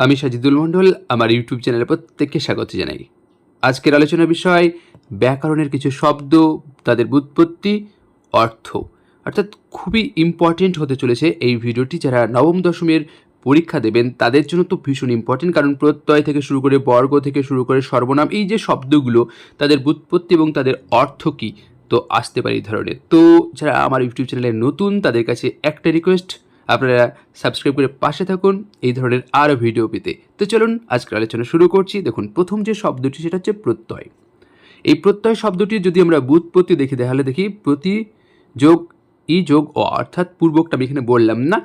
আমি সাজিদুল মণ্ডল, আমার ইউটিউব চ্যানেলে প্রত্যেককে স্বাগত জানাই। আজকের আলোচনার বিষয়, ব্যাকরণের কিছু শব্দ, তাদের বুৎপত্তি অর্থ। অর্থাৎ খুবই ইম্পর্টেন্ট হতে চলেছে এই ভিডিওটি। যারা নবম দশমের পরীক্ষা দেবেন, তাদের জন্য তো ভীষণ ইম্পর্টেন্ট কারণ প্রত্যয় থেকে শুরু করে বর্গ থেকে শুরু করে সর্বনাম, এই যে শব্দগুলো, তাদের বুৎপত্তি এবং তাদের অর্থ কী? তো আসতে পারে এই ধরনের। তো যারা আমার ইউটিউব চ্যানেলে নতুন, তাদের কাছে একটা রিকোয়েস্ট আপনারা সাবস্ক্রাইব করে পাশে থাকুন, এই ধরনের আরও ভিডিও পেতে। তো চলুন, আজকের আলোচনা শুরু করছি। দেখুন, প্রথম যে শব্দটি, সেটা হচ্ছে প্রত্যয়। এই প্রত্যয় শব্দটি যদি আমরা বুৎপত্তি দেখি, তাহলে দেখি প্রতি যোগ ই যোগ অ, অর্থাৎ পূর্বকটা আমি এখানে বললাম না।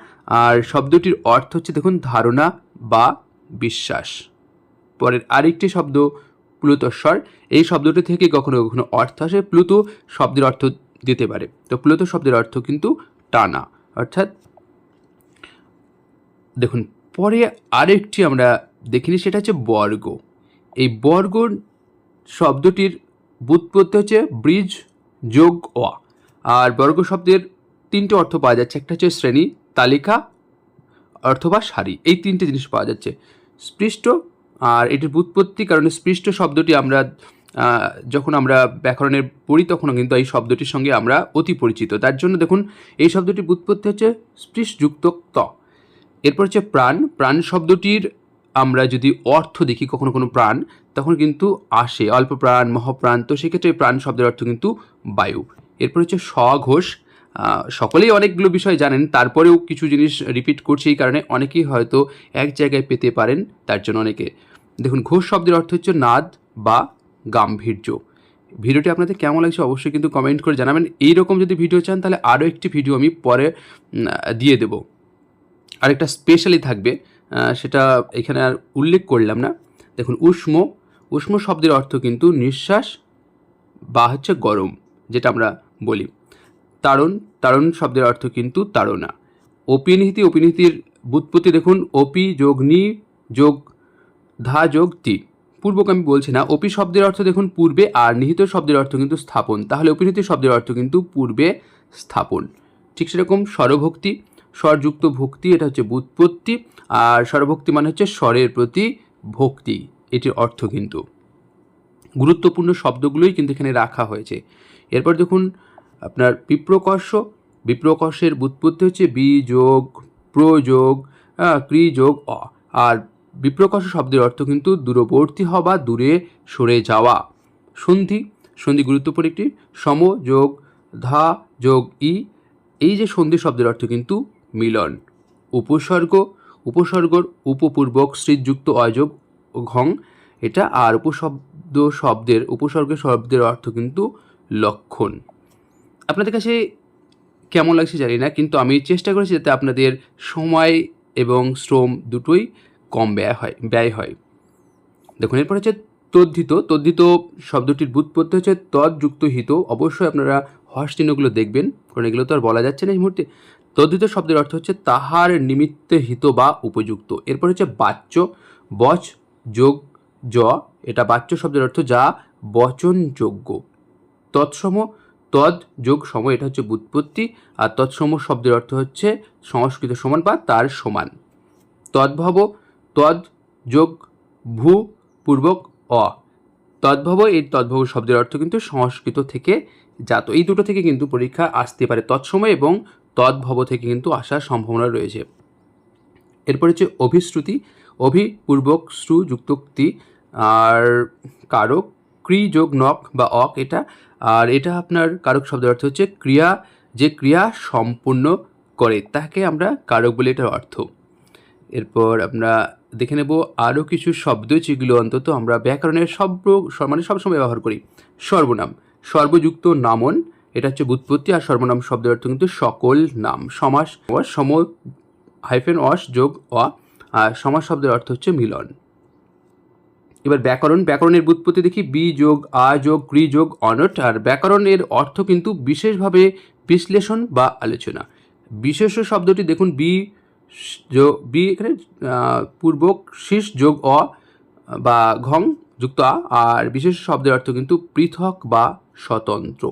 আর শব্দটির অর্থ হচ্ছে, দেখুন, ধারণা বা বিশ্বাস। পরের আরেকটি শব্দ, প্লুতস্বর। এই শব্দটি থেকে কখনো কখনো অর্থ আসে, প্লুতো শব্দের অর্থ দিতে পারে। তো প্লুতো শব্দের অর্থ কিন্তু টানা, অর্থাৎ দেখুন, পরে আরেকটি আমরা দেখিনি, সেটা হচ্ছে বর্গ। এই বর্গ শব্দটির বুৎপত্তি হচ্ছে ব্রিজ যোগ অ। আর বর্গ শব্দের তিনটে অর্থ পাওয়া যাচ্ছে, একটা হচ্ছে শ্রেণি, তালিকা অথবা সারি। এই তিনটে জিনিস পাওয়া যাচ্ছে। স্পৃষ্ট, আর এটির বুৎপত্তি কারণে স্পৃষ্ট শব্দটি আমরা যখন আমরা ব্যাকরণের পড়ি, তখনও কিন্তু এই শব্দটির সঙ্গে আমরা অতি পরিচিত। তার জন্য দেখুন, এই শব্দটির বুৎপত্তি হচ্ছে স্পৃশযুক্ত ত। এরপর হচ্ছে প্রাণ। প্রাণ শব্দটির আমরা যদি অর্থ দেখি, কখনো কোনো প্রাণ, তখন কিন্তু আসে। অল্প প্রাণ, মহাপ্রাণ, তো সেক্ষেত্রে প্রাণ শব্দের অর্থ কিন্তু বায়ু। এরপর হচ্ছে স্বঘোষ। সকলেই অনেকগুলো বিষয় জানেন, তারপরেও কিছু জিনিস রিপিট করছে এই কারণে অনেকেই হয়তো এক জায়গায় পেতে পারেন, তার জন্য অনেকে। দেখুন, ঘোষ শব্দের অর্থ হচ্ছে নাদ বা গাম্ভীর্য। ভিডিওটি আপনাদের কেমন লাগছে অবশ্যই কিন্তু কমেন্ট করে জানাবেন। এইরকম যদি ভিডিও চান, তাহলে আরও একটি ভিডিও আমি পরে দিয়ে দেবো। আরেকটা স্পেশালি থাকবে সেটা এখানে আর উল্লেখ করলাম না। দেখুন, উষ্ম উষ্ম শব্দের অর্থ কিন্তু নিঃশ্বাস বা হচ্ছে গরম, যেটা আমরা বলি। তারণ তারণ শব্দের অর্থ কিন্তু তাড়না। অপিনিহিতি, অপিনিহিতির বুৎপত্তি দেখুন, অপি যোগ নি, যোগ ধা যোগ তি। পূর্বক আমি বলছি না, অপি শব্দের অর্থ দেখুন পূর্বে, আর নিহিত শব্দের অর্থ কিন্তু স্থাপন। তাহলে অপিনিহিত শব্দের অর্থ কিন্তু পূর্বে স্থাপন। ঠিক সেরকম স্বরভক্তি স্বরযুক্ত ভক্তি, এটা হচ্ছে বুৎপত্তি, আর স্বরভক্তি মানে হচ্ছে স্বরের প্রতি ভক্তি, এটির অর্থ কিন্তু। গুরুত্বপূর্ণ শব্দগুলোই কিন্তু এখানে রাখা হয়েছে। এরপর দেখুন, আপনার বিপ্রকর্ষ, বিপ্রকর্ষের বুৎপত্তি হচ্ছে বিযোগ, প্রযোগ ক্রি যোগ অ। আর বিপ্রকর্ষ শব্দের অর্থ কিন্তু দূরবর্তী হওয়া, দূরে সরে যাওয়া। সন্ধি সন্ধি গুরুত্বপূর্ণ একটি সম যোগ ধা, যোগ, ই। এই যে সন্ধি শব্দের অর্থ কিন্তু মিলন। উপসর্গ, উপসর্গর উপপূর্বক শ্রীযুক্ত অযোগ ঘং। এটা আর উপশব্দ শব্দের উপসর্গ শব্দের অর্থ কিন্তু লক্ষণ। আপনাদের কাছে কেমন লাগছে জানি না, কিন্তু আমি চেষ্টা করেছি যাতে আপনাদের সময় এবং শ্রম দুটোই কম ব্যয় হয় ব্যয় হয়। দেখুন, এরপর হচ্ছে তদ্ধিত। তদ্ধিত শব্দটির বুৎপত্তি হচ্ছে তদ্যুক্ত হিত অবশ্যই আপনারা হর্ষ চিহ্নগুলো দেখবেন, কারণ এগুলো তো আর বলা যাচ্ছে না এই মুহূর্তে। তদ্ধিত শব্দের অর্থ হচ্ছে তাহার নিমিত্তে হিত বা উপযুক্ত। এরপর হচ্ছে বাচ্য, বচ, যোগ, জ, এটা বাচ্য শব্দের অর্থ যা বচনযোগ্য। তৎসম, তদ, যোগ, সম, এটা হচ্ছে বুৎপত্তি, আর তৎসম শব্দের অর্থ হচ্ছে সংস্কৃত সমান বা তার সমান। তদ্ভব, তদ, যোগ, ভূ, পূর্বক, অ। তদ্ভব, এই তদ্ভব শব্দের অর্থ কিন্তু সংস্কৃত থেকে জাত। এই দুটো থেকে কিন্তু পরীক্ষা আসতে পারে তৎসময় এবং তদ্ভব থেকে কিন্তু আসার সম্ভাবনা রয়েছে। এরপর হচ্ছে অভিশ্রুতি, অভিপূর্বক শ্রু যুক্তোক্তি আর কারক, ক্রি যোগ নক বা অক এটা। আর এটা আপনার কারক শব্দের অর্থ হচ্ছে ক্রিয়া, যে ক্রিয়া সম্পূর্ণ করে, তাকে আমরা কারক বলে এটার অর্থ। এরপর আমরা দেখে নেব আরও কিছু শব্দ যেগুলো অন্তত আমরা ব্যাকরণের সব মানে সবসময় ব্যবহার করি। সর্বনাম, সর্বযুক্ত নামন এটা হচ্ছে বুৎপত্তি আর সর্বনাম শব্দের অর্থ কিন্তু সকল নাম। সমাস সম হাইফেন অস যোগ অ আর সমাস শব্দের অর্থ হচ্ছে মিলন। এবার ব্যাকরণ, ব্যাকরণের বুৎপত্তি দেখি বি যোগ, আ যোগ ক্রি যোগ, অনট। আর ব্যাকরণের অর্থ কিন্তু বিশেষভাবে বিশ্লেষণ বা আলোচনা। বিশেষ শব্দটি দেখুন বি যোগ বি এখানে পূর্বক শীষ যোগ অ বা ঘং যুক্ত আ। আর বিশেষ শব্দের অর্থ কিন্তু পৃথক বা স্বতন্ত্র।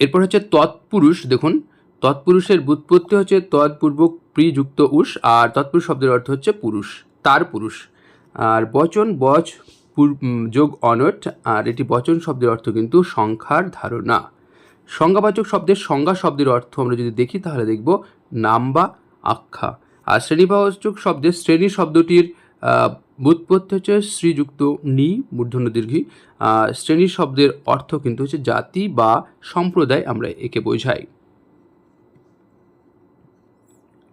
এরপর হচ্ছে তৎপুরুষ, দেখুন, তৎপুরুষের বুৎপত্তি হচ্ছে তৎপূর্বক প্রিযুক্ত উষ, আর তৎপুরুষ শব্দের অর্থ হচ্ছে পুরুষ, তার পুরুষ। আর বচন, বচ যোগ, অনট, আর এটি বচন শব্দের অর্থ কিন্তু সংখ্যার ধারণা। সংজ্ঞাবাচক শব্দের সংজ্ঞা শব্দের অর্থ আমরা যদি দেখি তাহলে দেখব নাম বা আখ্যা। আর শ্রেণীবাচক শব্দের শ্রেণি শব্দটির আহ, ব্যুৎপত্তি হচ্ছে শ্রীযুক্ত নি মূর্ধন্য দীর্ঘী শ্রেণি শব্দের অর্থ কিন্তু হচ্ছে জাতি বা সম্প্রদায় আমরা একে বোঝাই।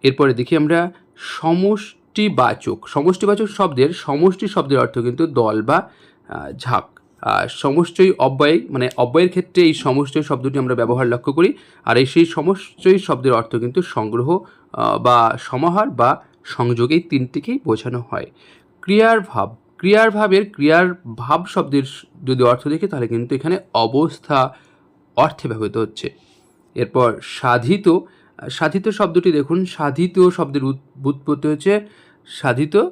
এরপরে দেখি আমরা সমষ্টিবাচক। সমষ্টিবাচক শব্দের সমষ্টি শব্দের অর্থ কিন্তু দল বা ঝাঁক। সমষ্টি অব্যয় মানে অব্যয়ের ক্ষেত্রে এই সমষ্টি শব্দটি আমরা ব্যবহার লক্ষ্য করি। আর এই সেই সমষ্টি শব্দের অর্থ কিন্তু সংগ্রহ বা সমাহার বা সংযোগ এই তিনটিকেই বোঝানো হয়। ক্রিয়ার ভাব। ক্রিয়ার ভাবের ক্রিয়ার ভাব শব্দের যদি অর্থ দেখি, তাহলে কিন্তু এখানে অবস্থা অর্থে ব্যবহৃত হচ্ছে। এরপর সাধিত। সাধিত শব্দটি দেখুন। সাধিত শব্দের উৎ- উৎপত্তি হচ্ছে সাধিত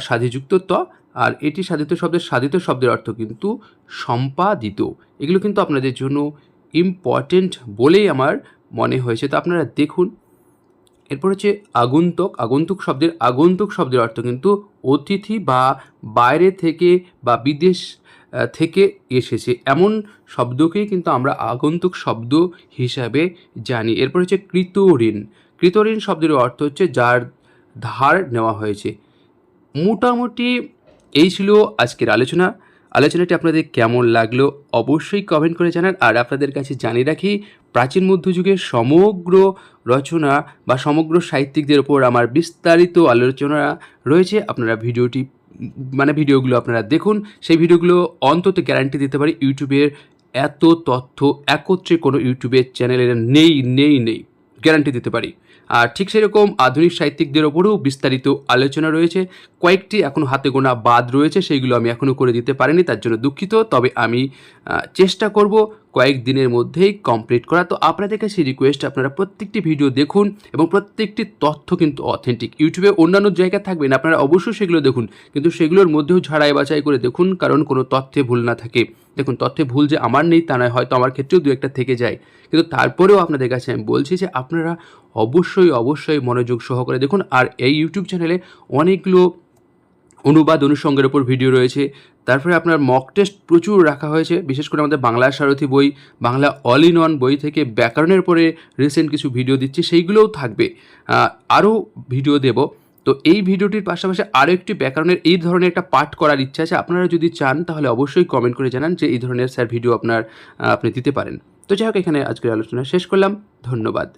সাধিযুক্ত ত। আর এটি সাধিত শব্দের সাধিত শব্দের অর্থ কিন্তু সম্পাদিত। এগুলো কিন্তু আপনাদের জন্য ইম্পর্টেন্ট বলেই আমার মনে হয়েছে। তো আপনারা দেখুন। এরপর হচ্ছে আগন্তুক আগন্তুক শব্দের আগন্তুক শব্দের অর্থ কিন্তু অতিথি বা বাইরে থেকে বা বিদেশ থেকে এসেছে। এমন শব্দকেই কিন্তু আমরা আগন্তুক শব্দ হিসাবে জানি। এরপর হচ্ছে কৃতঋণ কৃতঋণ শব্দের অর্থ হচ্ছে যার ধার নেওয়া হয়েছে। মোটামুটি এই ছিল আজকের আলোচনা। আলোচনাটি আপনাদের কেমন লাগল অবশ্যই কমেন্ট করে জানান। আর আপনাদের কাছে জানিয়ে রাখি, প্রাচীন মধ্যযুগের সমগ্র রচনা বা সমগ্র সাহিত্যিকদের ওপর আমার বিস্তারিত আলোচনা রয়েছে। আপনারা ভিডিওটি মানে ভিডিওগুলো আপনারা দেখুন। সেই ভিডিওগুলো অন্তত গ্যারান্টি দিতে পারি, ইউটিউবের এত তথ্য একত্রে কোনো ইউটিউবের চ্যানেলের নেই নেই নেই। গ্যারান্টি দিতে পারি। আর ঠিক সেরকম আধুনিক সাহিত্যিকদের ওপরেও বিস্তারিত আলোচনা রয়েছে। কয়েকটি এখনও হাতে গোনা বাদ রয়েছে, সেইগুলো আমি এখনও করে দিতে পারিনি, তার জন্য দুঃখিত। তবে আমি চেষ্টা করব কয়েক দিনের মধ্যেই কমপ্লিট করা। তো আপনাদের কাছে রিকোয়েস্ট আপনারা প্রত্যেকটি ভিডিও দেখুন এবং প্রত্যেকটি তথ্য কিন্তু অথেন্টিক ইউটিউবে অন্যান্য জায়গায় থাকবেন, আপনারা অবশ্যই সেগুলো দেখুন। কিন্তু সেগুলোর মধ্যেও ঝাড়াই বাছাই করে দেখুন, কারণ কোনো তথ্যে ভুল না থাকে। দেখুন, তথ্যে ভুল যে আমার নেই তা নয়, হয়তো আমার ক্ষেত্রেও দু একটা থেকে যায়। কিন্তু তারপরেও আপনাদের কাছে আমি বলছি যে আপনারা অবশ্যই অবশ্যই মনোযোগ সহকারে দেখুন। আর এই ইউটিউব চ্যানেলে অনেকগুলো অনুবাদ অনুষঙ্গের ওপর ভিডিও রয়েছে। তারপরে আপনার মক টেস্ট প্রচুর রাখা হয়েছে। বিশেষ করে আমাদের বাংলা সারথি বই, বাংলা অল ইন ওয়ান বই থেকে ব্যাকরণের পরে রিসেন্ট কিছু ভিডিও দিচ্ছি, সেইগুলোও থাকবে। আরও ভিডিও দেব। তো এই ভিডিওটির পাশাপাশি আরও একটি ব্যাকরণের এই ধরনের একটা পাঠ করার ইচ্ছা আছে। আপনারা যদি চান, তাহলে অবশ্যই কমেন্ট করে জানান যে এই ধরনের স্যার ভিডিও আপনার আপনি দিতে পারেন। তো যাই হোক, এখানে আজকের আলোচনা শেষ করলাম। ধন্যবাদ।